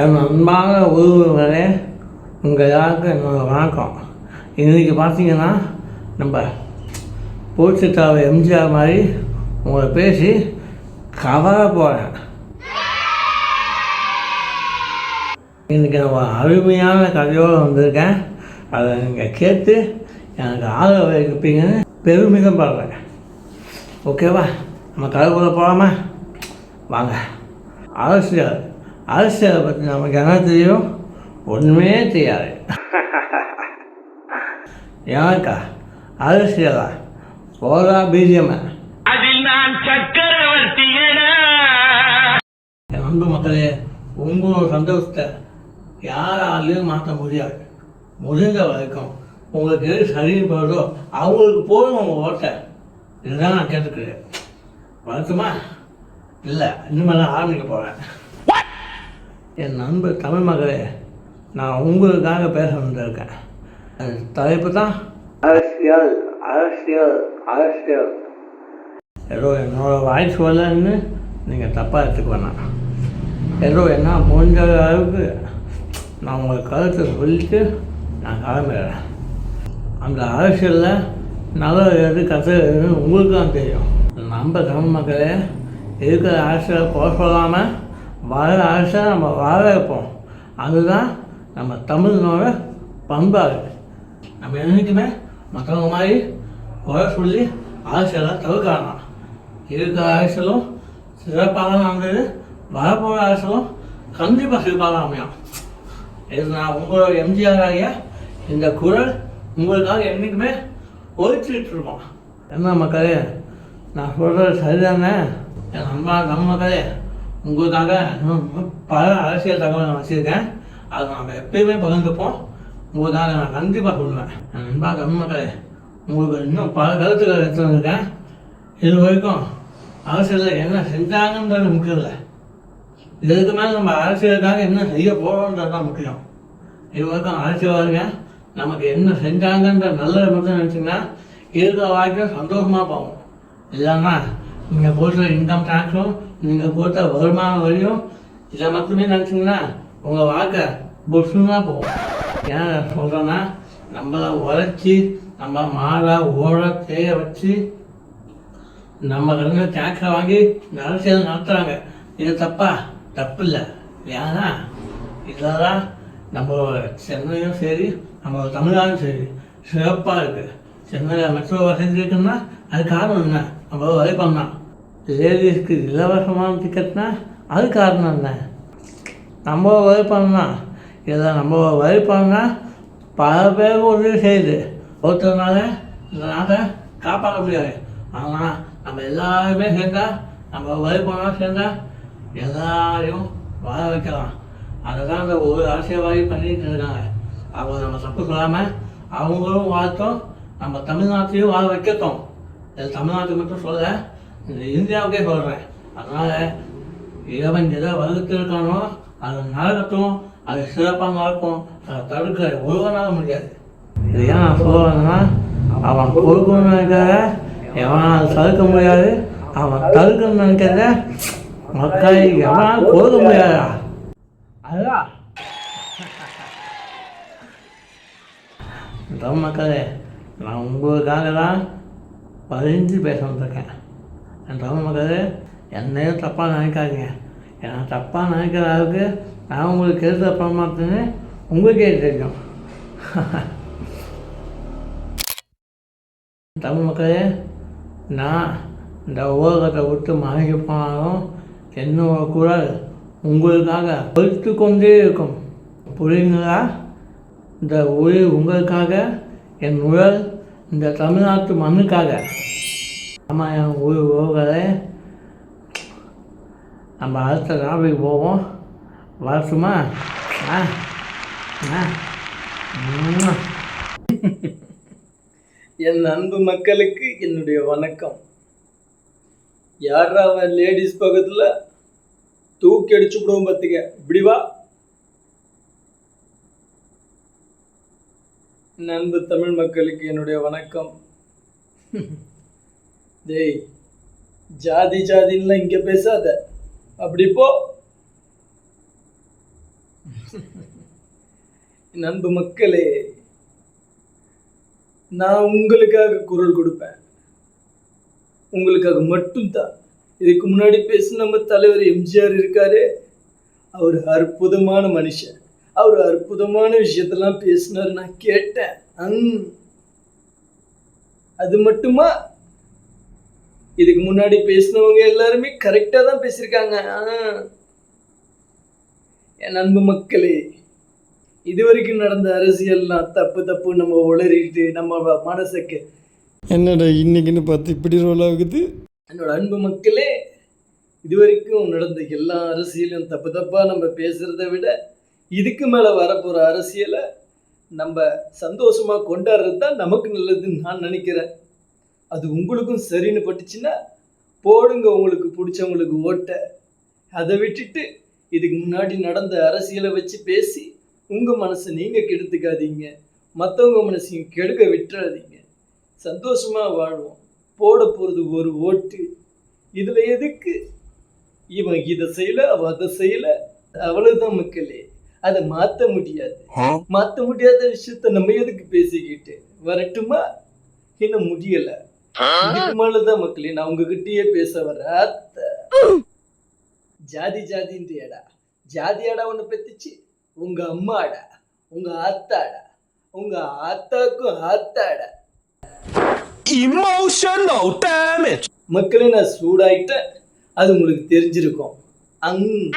என் அன்பாக உறவுகளே உங்கள் எல்லாருக்கும் என்னோட வணக்கம். இன்றைக்கி பார்த்தீங்கன்னா நம்ம போச்சுட்டாவை எம்ஜிஆர் மாதிரி உங்களை பேசி கவர போகிறேன் இன்றைக்கி நம்ம அருமையான கதையோடு வந்திருக்கேன். அதை நீங்கள் கேட்டு எனக்கு ஆதரவு வைப்பீங்கன்னு பெருமிதம் படுறேன். ஓகேவா? நம்ம கதைக்குள்ளே போகலாமா வாங்க. அரசியல். அரசியலை பற்றி நமக்கு என்ன தெரியும்? ஒன்றுமே தெரியாது. எனக்கா அரசியலா? போதா பிஜிஎம் அதில் நான் சக்கரவர்த்தியனா என். அன்பு மக்களே உங்களோட சந்தோஷத்தை யாராலையும் மாற்ற முடியாது. முடிஞ்ச வரைக்கும் உங்களுக்கு எது சரின்னு போகிறதோ அவங்களுக்கு போதும் உங்கள் ஓட்டை. இதுதான் நான் கேட்டுக்கிறேன். வரட்டுமா? இல்லை இனிமேல் ஆரம்பிக்க போகிறேன் என் நண்பு தமிழ் மகளே நான் உங்களுக்காக பேச வந்திருக்கேன். அது தலைப்பு தான். அரசியல் அரசியல் அரசியல். ஏதோ என்னோட வாய்ஸ் வரலன்னு நீங்கள் தப்பாக எடுத்துக்க வேணாம். ஏதோ என்ன முடிஞ்ச அளவுக்கு நான் உங்கள் கருத்தை சொல்லிட்டு நான் கிளம்பிடுறேன். அந்த அரசியலில் நல்ல எது கதை எதுன்னு உங்களுக்கு தான் தெரியும். நம்ம தமிழ் மக்களே இருக்கிற அரசியலை போக சொல்லாமல் வர அரசை நம்ம வாழ வைப்போம். அதுதான் நம்ம தமிழனோட பண்பாடு நம்ம என்றைக்குமே மற்றவங்க மாதிரி குறை சொல்லி அரசியலை தவிர்க்கலாம் இருக்கிற அரசியலும் சிறப்பாக நடந்தது அமைந்தது வரப்போகிற அரசியலும் கண்டிப்பாக சிறப்பாக அமையும். இது நான் உங்களோட எம்ஜிஆர் ஆகிய இந்த குரல் உங்களுக்காக என்றைக்குமே ஒழிச்சுட்டு இருக்கோம். என்ன மக்களே நான் சொல்கிறது சரிதானே? என் அன்பான நம்ம மக்களே உங்களுக்காக பல அரசியல் தகவல் நான் வச்சுருக்கேன். அதை நம்ம எப்பயுமே பகிர்ந்துப்போம். உங்களுக்காக நான் கண்டிப்பாக சொல்லுவேன் நண்பா கம்மக்களே உங்களுக்கு இன்னும் பல கருத்துக்கள் எடுத்து வந்திருக்கேன். இது வரைக்கும் அரசியலில் என்ன செஞ்சாங்கன்றது முக்கியம் இல்லை. இதுக்கு மேலே நம்ம அரசியலுக்காக என்ன செய்ய போகிறோன்றது தான் முக்கியம். இது வரைக்கும் அரசியல்வாதிங்க நமக்கு என்ன செஞ்சாங்கன்ற நல்லதை மட்டும் நினச்சிங்கன்னா இருக்கிற வாழ்க்கையை சந்தோஷமாக போகும் இல்லைன்னா நீங்கள் போடுற இன்கம் டேக்ஸும் நீங்கள் போட்ட வருமான வரியும் இதை மட்டுமே நினச்சிங்கன்னா உங்கள் வாழ்க்கை புஷ்ஷுன்னு தான் போகும். ஏன் சொல்கிறேன்னா நம்மளை உழைச்சி நம்ம மாலை ஓட தேய வச்சு நம்ம கிட்ட டேக்ஸை வாங்கி அரசியல் நடத்துகிறாங்க இது தப்பா? தப்பு இல்லை. ஏன்னா இதெல்லாம் நம்மளோட சென்னையும் சரி நம்மளோட தமிழ்நாடும் சரி சிறப்பாக இருக்குது சென்னையில் மெட்ரோ வசதி இருக்குன்னா அது காரணம் என்ன? நம்ம வரி பண்ணலாம். லேடிஸ்க்கு இலவசமான டிக்கெட்னா அது காரணம் என்ன நம்ம வரி பண்ணலாம் இதை நம்ம வரி பண்ணால் பல பேர் உதவி செய்யுது ஒருத்தர்னால இந்த நாட்டை காப்பாற்ற முடியாது. ஆனால் நம்ம எல்லாருமே சேர்ந்தால் நம்ம வரி பண்ணால் சேர்ந்தால் எல்லாரையும் வாழ வைக்கலாம். அதை தான் அந்த ஒரு அரசியல்வாதி பண்ணிட்டு இருக்காங்க. அவங்க நம்ம தப்பு சொல்லாமல் அவங்களும் வாழ்த்தோம் நம்ம தமிழ்நாட்டையும் வாழ வைக்கட்டும். இது தமிழ்நாட்டுக்கு மட்டும் சொல்ல இந்தியாவுக்கே சொல்கிறேன் அதனால் இறைவன் எதை வகுத்திருக்கானோ அது நடக்கட்டும் அது சிறப்பாக நடக்கும். அதை தடுக்க ஒருவனாக முடியாது. இது ஏன் நான் சொல்லுவேன்னா அவன் கொடுக்கணும்னு நினைக்கிறத எவனால் தடுக்க முடியாது. அவன் தடுக்கணும்னு நினைக்கிறத மக்கள் எவனால் கொடுக்க முடியாதா? அதுதான் மக்களே நான் உங்களுக்காக தான் பதிஞ்சு பேச வந்திருக்கேன். என் தமிழ் மக்களே என்னையும் தப்பாக நினைக்காதீங்க. ஏன்னா தப்பாக நினைக்கிற அளவுக்கு நான் உங்களுக்கு கெடுத்த பண்ண உங்களுக்கே தெரியும். தமிழ் மக்களே நான் இந்த உலகத்தை விட்டு மறைஞ்சு போனாலும் என்னோட குரல் உங்களுக்காக ஒழித்து கொண்டே இருக்கும். புரியுங்களா இந்த உயிர் உங்களுக்காக என் உடல் இந்த தமிழ்நாட்டு மண்ணுக்காக. நம்ம என் உயிர் நம்ம அடுத்த டாபிக் போவோம். வரட்டுமா? ஆ ஆ. என் அன்பு மக்களுக்கு என்னுடைய வணக்கம். யாரா அவன் லேடிஸ் பக்கத்தில்? தூக்கி அடிச்சு விடுவோம் பார்த்துக்க. இப்படி வா. தமிழ் மக்களுக்கு என்னுடைய வணக்கம். டேய் ஜாதி ஜாதின்லாம் இங்கே பேசாத. அப்படி போ. நண்பு மக்களே நான் உங்களுக்காக குரல் கொடுப்பேன். உங்களுக்காக மட்டும்தான். இதுக்கு முன்னாடி பேசின நம்ம தலைவர் எம்ஜிஆர் இருக்காரு. அவர் அற்புதமான மனுஷன். அவர் அற்புதமான விஷயத்தெல்லாம் பேசினாரு நான் கேட்டேன். அது மட்டுமா? இதுக்கு முன்னாடி பேசினவங்க எல்லாருமே கரெக்டாக தான் பேசியிருக்காங்க. என் அன்பு மக்களே இதுவரைக்கும் நடந்த அரசியல்லாம் தப்பு தப்பு நம்ம உளறிட்டு நம்ம மனசுக்கு என்னடா இன்னைக்குன்னு பார்த்து இப்படி ரோல் ஆகுது? என்னோட அன்பு மக்களே இதுவரைக்கும் நடந்த எல்லா அரசியலும் தப்பு தப்பாக நம்ம பேசுகிறத விட இதுக்கு மேலே வரப்போகிற அரசியலை நம்ம சந்தோஷமாக கொண்டாடுறது தான் நமக்கு நல்லதுன்னு நான் நினைக்கிறேன். அது உங்களுக்கும் சரின்னு பட்டுச்சுன்னா போடுங்க உங்களுக்கு பிடிச்சவங்களுக்கு ஓட்டை. அதை விட்டுட்டு இதுக்கு முன்னாடி நடந்த அரசியலை வச்சு பேசி உங்கள் மனசை நீங்கள் கெடுத்துக்காதீங்க. மற்றவங்க மனசையும் கெடுக்க விட்டுறாதீங்க. சந்தோஷமாக வாழ்வோம். போட போகிறது ஒரு ஓட்டு. இதில் எதுக்கு? இவன் இதை செய்யல அவ அதை செய்யல. அவ்வளவுதான் மக்களே. அதை மாற்ற முடியாது. மாற்ற முடியாத விஷயத்த நம்ம எதுக்கு பேசிக்கிட்டு? வரட்டுமா? இன்னும் முடியல. இதுக்கு மேலதான் மக்களே நான் உங்ககிட்டயே பேச வர அத்தை. ஜாதி ஜாதின்றியாடா. ஜாதியாடா ஒன்று பெத்துச்சு. உங்க அம்மாடா. உங்க ஆத்தாடா. உங்க ஆத்தாக்கும் ஆத்தாடா. Emotional damage. மக்களே நான் சூடாயிட்டேன். அது உங்களுக்கு தெரிஞ்சிருக்கும். அங்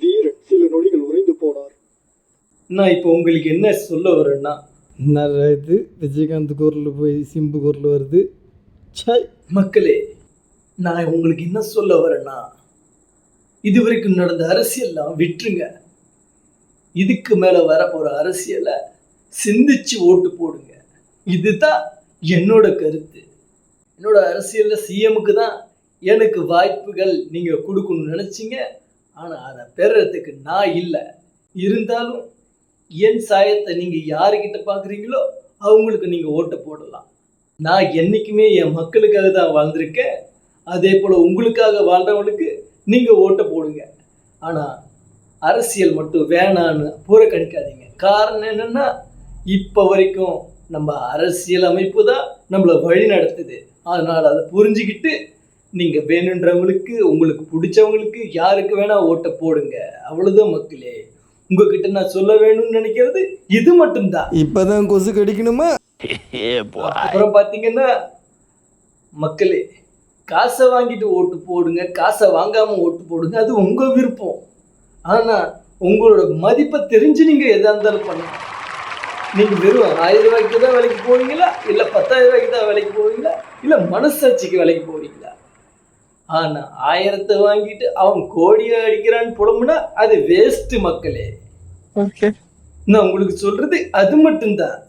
வீரன் சில நொடிகள் உறைந்து போனார். நான் இப்போ உங்களுக்கு என்ன சொல்ல வரேன்னா என்னடா இது விஜயகாந்த் குரலில் போய் சிம்பு குரல் வருது. சாய் மக்களே நான் உங்களுக்கு என்ன சொல்ல வரேன்னா இதுவரைக்கும் நடந்த அரசியல்லாம் விட்டுருங்க. இதுக்கு மேலே வரப்போகிற அரசியலை சிந்திச்சு ஓட்டு போடுங்க. இதுதான் என்னோட கருத்து. என்னோட அரசியலில் சிஎமுக்கு தான் எனக்கு வாய்ப்புகள் நீங்கள் கொடுக்கணும்னு நினச்சிங்க. ஆனால் அதை பெறுறதுக்கு நான் இல்லை. இருந்தாலும் என் சாயத்தை நீங்கள் யாருக்கிட்ட பார்க்குறீங்களோ அவங்களுக்கு நீங்கள் ஓட்டை போடலாம். நான் என்றைக்குமே என் மக்களுக்காக தான் வாழ்ந்திருக்கேன். அதே போல் உங்களுக்காக வாழ்கிறவங்களுக்கு நீங்கள் ஓட்டை போடுங்க. ஆனால் அரசியல் மட்டும் வேணான்னு புறக்கணிக்காதீங்க காரணம் என்னென்னா இப்போ வரைக்கும் நம்ம அரசியல் அமைப்பு தான் நம்மளை வழி நடத்துது. அதனால் அதை புரிஞ்சுக்கிட்டு நீங்கள் வேணுன்றவங்களுக்கு உங்களுக்கு பிடிச்சவங்களுக்கு யாருக்கு வேணால் ஓட்டை போடுங்க. அவ்வளோதான் மக்களே. உங்ககிட்ட நான் சொல்ல வேணும்னு நினைக்கிறது இது மட்டும்தான். இப்பதான் கொசு கடிக்கணுமா. அப்புறம் பார்த்தீங்கன்னா மக்களே காசை வாங்கிட்டு ஓட்டு போடுங்க காசை வாங்காம ஓட்டு போடுங்க அது உங்க விருப்பம். ஆனா உங்களோட மதிப்பை தெரிஞ்சு நீங்க எதா இருந்தாலும் பண்ணுங்க நீங்க வெறும் ஆயிரம் ரூபாய்க்கு தான் வேலைக்கு போவீங்களா? இல்ல பத்தாயிரம் ரூபாய்க்கு தான் வேலைக்கு போவீங்களா? இல்ல மனசாட்சிக்கு வேலைக்கு போவீங்களா? ஆனா ஆயிரத்தை வாங்கிட்டு அவன் கோடியை அடிக்கிறான்னு புலம்புனா அது வேஸ்ட் மக்களே. நான் உங்களுக்கு சொல்றது அது மட்டும்தான்.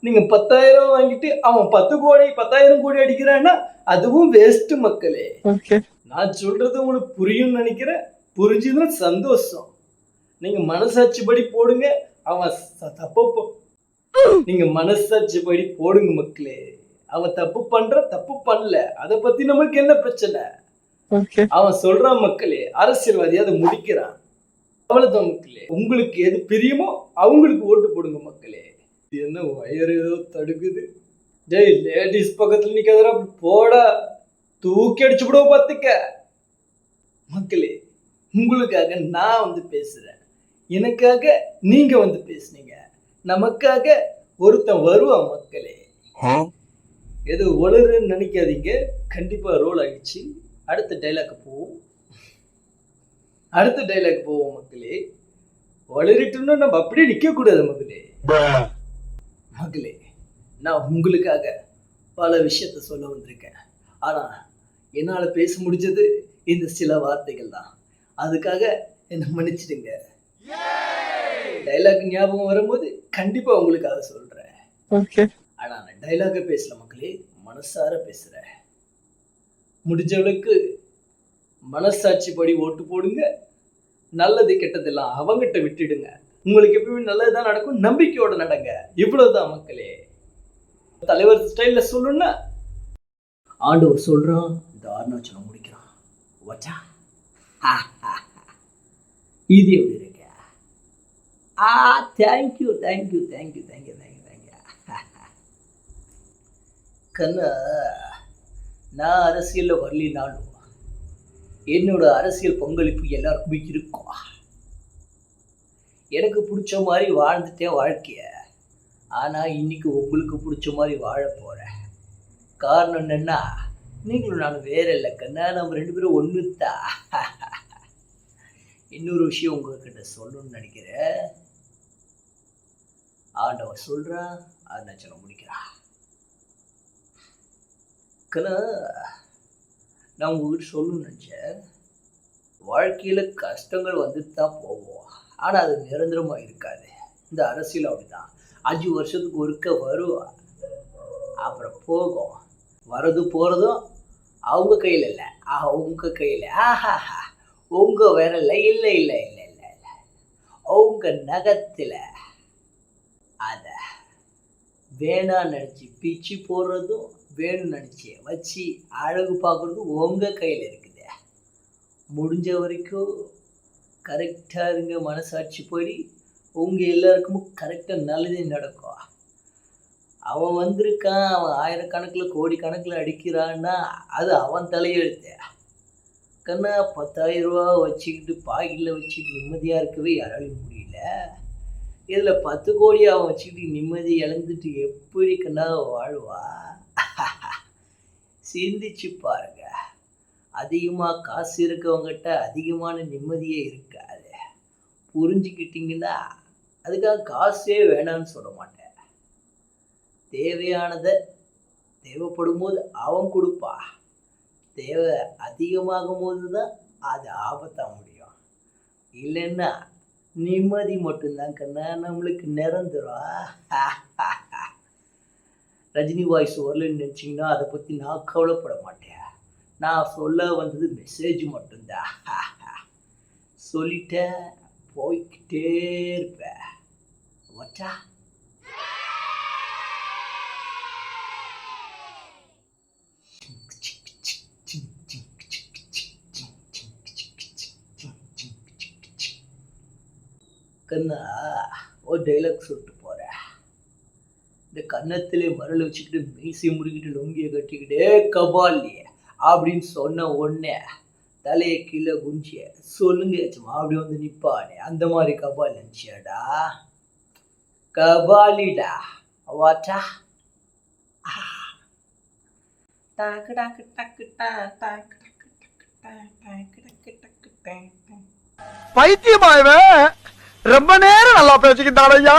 நீங்க பத்தாயிரம் வாங்கிட்டு அவன் பத்து கோடி பத்தாயிரம் கோடி அடிக்கிறான்னா அதுவும் வேஸ்ட் மக்களே. நான் சொல்றது உங்களுக்கு புரியும்னு நினைக்கிறேன். புரிஞ்சுதுன்னா சந்தோஷம். நீங்க மனசாட்சி படி போடுங்க. அவன் ச- தப்பு ப- நீங்க மனசாட்சி படி போடுங்க மக்களே. அவன் தப்பு பண்ற தப்பு பண்ணல. அதை பத்தி நமக்கு என்ன பிரச்சனை? அவன் சொல்றான் மக்களே அரசியல்வாதி அதை முடிக்கிறான். அவ்வளவுதான் மக்களே. உங்களுக்கு எது பிரியமோ அவங்களுக்கு ஓட்டு போடுங்க மக்களே. இது என்ன வயர் ஏதோ தடுக்குது? டேய் லேடிஸ் பக்கத்துல நிக்காதடா போடா. தூக்கி அடிச்சு விடுவ பார்த்துக்க. மக்களே உங்களுக்காக நான் வந்து பேசுறேன். எனக்காக நீங்க வந்து பேசுனீங்க. நமக்காக ஒருத்தன் வருவான் மக்களே. ஏதோ ஒளருன்னு நினைக்காதீங்க. கண்டிப்பாக ரோல் ஆயிடுச்சு. அடுத்த டைலாக் போவோம். அடுத்த டைலாக் போவோம் மக்களே. வளரிட்டோம்னா நம்ம அப்படியே நிற்கக்கூடாது மக்களே. மக்களே நான் உங்களுக்காக பல விஷயத்த சொல்ல வந்திருக்கேன். ஆனால் என்னால் பேச முடிஞ்சது இந்த சில வார்த்தைகள் தான். அதுக்காக என்னை மன்னிச்சிடுங்க. டைலாக் ஞாபகம் வரும்போது கண்டிப்பாக உங்களுக்காக சொல்கிறேன் ஆனால் நான் டைலாக பேசல மக்களே. மனசார பேசுகிறேன் முடிஞ்சவளுக்கு மனசாட்சி படி ஓட்டு போடுங்க. நல்லது கெட்டதெல்லாம் அவங்ககிட்ட விட்டுடுங்க. உங்களுக்கு எப்பவுமே நல்லது தான் நடக்கும். நம்பிக்கையோட நடங்க. இவ்வளவுதான் மக்களே. தலைவர் ஸ்டைலில் சொல்லணும்னா ஆண்டவர் சொல்றான் இந்த அருணாச்சலம் முடிக்கிறான். வச்சா இது எப்படி இருக்கு? ஆ thank you thank you thank you thank you கண்ணா நான் அரசியலில் வரலினாலும் என்னோட அரசியல் பங்களிப்பு எல்லாருக்குமே இருக்கும். எனக்கு பிடிச்ச மாதிரி வாழ்ந்துட்டேன் வாழ்க்கைய ஆனால் இன்னைக்கு உங்களுக்கு பிடிச்ச மாதிரி வாழ போகிறேன் காரணம் என்னன்னா நீங்களும் நான் வேற இல்லை கண்ணா நம்ம ரெண்டு பேரும் ஒன்று தான் இன்னொரு விஷயம் உங்ககிட்ட சொல்லணும்னு நினைக்கிறேன். ஆண்டவர் சொல்கிறான் அருணாச்சலம் முடிக்கிறான். கண்ணா நான் உங்ககிட்ட சொல்லணும்னு நினச்சேன். வாழ்க்கையில் கஷ்டங்கள் வந்துட்டு தான் போவோம் ஆனால் அது நிரந்தரமாக இருக்காது. இந்த அரசியல் அப்படிதான். அஞ்சு வருஷத்துக்கு ஒருக்க வரும். அப்புறம் போகும். வரது போகிறதும் அவங்க கையில் இல்லை. ஆஹா உங்கள் கையில். ஆஹாஹா. உங்கள் விரல இல்லை இல்லை இல்லை இல்லை இல்லை அவங்க நகத்தில் அதை வேணாம் நினச்சி பிச்சு போடுறதும் வேணும்னு நினச்சி வச்சு அழகு பார்க்குறது உங்கள் கையில் இருக்குது. முடிஞ்ச வரைக்கும் கரெக்டாக இருங்க மனசாட்சி போய் உங்கள் எல்லாருக்கும் கரெக்டாக நல்லதே நடக்கும். அவன் வந்திருக்கான் அவன் ஆயிரக்கணக்கில் கோடி கணக்கில் அடிக்கிறான்னா அது அவன் தலையெழுத்து. கண்ணா பத்தாயிரம் ரூபா வச்சுக்கிட்டு பாக்கெட்டில் வச்சுக்கிட்டு நிம்மதியாக இருக்கவே யாராலையும் முடியல. இதில் பத்து கோடி அவன் வச்சுக்கிட்டு நிம்மதி இழந்துட்டு எப்படி கண்ணா வாழ்வா? சிந்திச்சு பாருங்க. அதிகமாக காசு இருக்கவங்ககிட்ட அதிகமான நிம்மதியே இருக்காது. புரிஞ்சுக்கிட்டிங்கன்னா அதுக்காக காசே வேணாம்னு சொல்ல மாட்டேன். தேவையானதை தேவைப்படும் போது அவன் கொடுப்பா. தேவை அதிகமாகும் போது தான் அது ஆபத்தாக முடியும். இல்லைன்னா நிம்மதி மட்டும்தான் கண்ணா நம்மளுக்கு நிரந்தரம். ரஜினி வாய்ஸ் வரலன்னு நினச்சிங்கன்னா அதை பற்றி நான் கவலைப்பட மாட்டேன். நான் சொல்ல வந்தது மெசேஜ் மட்டும்தான். சொல்லிட்டேன் போய்கிட்டே இருப்பேன். வச்சா கண்ணா ஒரு டைலாக் சொல்லிட்டு இந்த கன்னத்திலே மரல் வச்சுக்கிட்டு மீசை முறுக்கிட்டு லுங்கியை கட்டிக்கிட்டே கபாலி அப்படின்னு சொன்ன உடனே தலையை கீழே குஞ்சிய சொல்லுங்க சும்மா அப்படி வந்து நிப்பானே அந்த மாதிரி கபால் நினச்சியாடா? கபாலிடா வாட்டா. டாக்கு டாக்கு டக்கு டா டாக்கு டக்கு டக்கு டாக்கு டக்கு ரொம்ப நேரம் நல்லா பேசிக்கிட்டான் ஐயா!